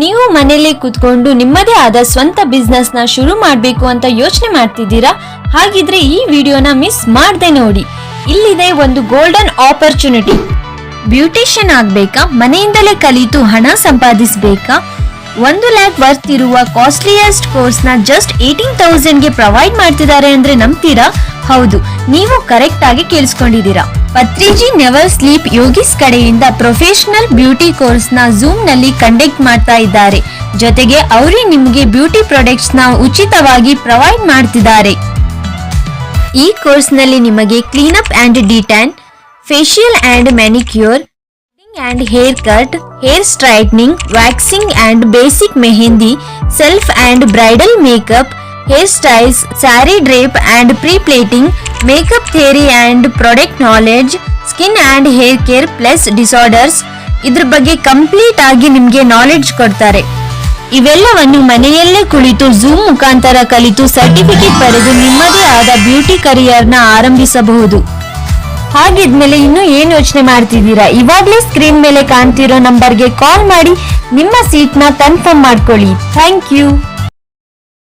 ನೀವು ಮನೆಯಲ್ಲೇ ಕೂತ್ಕೊಂಡು ನಿಮ್ಮದೇ ಆದ ಸ್ವಂತ ಬಿಸ್ನೆಸ್ನ ಶುರು ಮಾಡಬೇಕು ಅಂತ ಯೋಚನೆ ಮಾಡ್ತಿದ್ದೀರಾ? ಹಾಗಿದ್ರೆ ಈ ವಿಡಿಯೋನ ಮಿಸ್ ಮಾಡದೆ ನೋಡಿ. ಇಲ್ಲಿದೆ ಒಂದು ಗೋಲ್ಡನ್ ಆಪರ್ಚುನಿಟಿ ಬ್ಯೂಟಿಷಿಯನ್ ಆಗಬೇಕಾ? ಮನೆಯಿಂದಲೇ ಕಲಿತು ಹಣ ಸಂಪಾದಿಸಬೇಕಾ? ಒಂದು ಲ್ಯಾಕ್ ವರ್ತ್ ಇರುವ ಕಾಸ್ಟ್ಲಿಯೆಸ್ಟ್ನ ಜಸ್ಟ್ ಏಯ್ಟೀನ್ ತೌಸಂಡ್ಗೆ ಪ್ರೊವೈಡ್ ಮಾಡ್ತಿದ್ದಾರೆ ಅಂದ್ರೆ ನಂಬ್ತೀರಾ? ಹೌದು, ನೀವು ಕರೆಕ್ಟ್ ಆಗಿ ಕೇಳಿಸ್ಕೊಂಡಿದ್ದೀರಾ. ಪತ್ರಿಜಿ ನೆವರ್ ಸ್ಲೀಪ್ ಯೋಗಿಸ್ ಕಡೆಯಿಂದ ಪ್ರೊಫೆಷನಲ್ ಬ್ಯೂಟಿ ಕೋರ್ಸ್ನ ಝೂಮ್ನಲ್ಲಿ ಕಂಡಕ್ಟ್ ಮಾಡ್ತಾ ಇದ್ದಾರೆ. ಜೊತೆಗೆ ಅವರೇ ನಿಮಗೆ ಬ್ಯೂಟಿ ಪ್ರಾಡಕ್ಟ್ಸ್ನ ಉಚಿತವಾಗಿ ಪ್ರೊವೈಡ್ ಮಾಡ್ತಿದ್ದಾರೆ. ಈ ಕೋರ್ಸ್ನಲ್ಲಿ ನಿಮಗೆ cleanup and detan facial and manicure and hair cut, hair straightening, waxing and basic mehndi, self and bridal makeup hair styles sari and pre pleating makeup theory and product knowledge skin and hair care plus disorders ಇದ್ರ ಬಗ್ಗೆ complete ಆಗಿ ನಿಮಗೆ knowledge ಕೊಡ್ತಾರೆ. ಇವೆಲ್ಲವನ್ನು ಮನೆಯಲ್ಲೇ ಕುಳಿತು zoom ಮುಖಾಂತರ ಕಲಿತು ಸರ್ಟಿಫಿಕೇಟ್ ಪಡೆದು ನಿಮ್ಮದೇ ಆದ ಬ್ಯೂಟಿ ಕರಿಯರ್ನ ಆರಂಭಿಸಬಹುದು. ಹಾಗಿದ್ಮೇಲೆ ಇನ್ನೂ ಏನು ಯೋಚನೆ ಮಾಡ್ತಿದ್ದೀರಾ? ಇವಾಗಲೇ ಸ್ಕ್ರೀನ್ ಮೇಲೆ ಕಾಣ್ತಿರೋ ನಂಬರ್ಗೆ ಕಾಲ್ ಮಾಡಿ ನಿಮ್ಮ ಸೀಟ್ನ ಕನ್ಫರ್ಮ್ ಮಾಡ್ಕೊಳ್ಳಿ. Thank you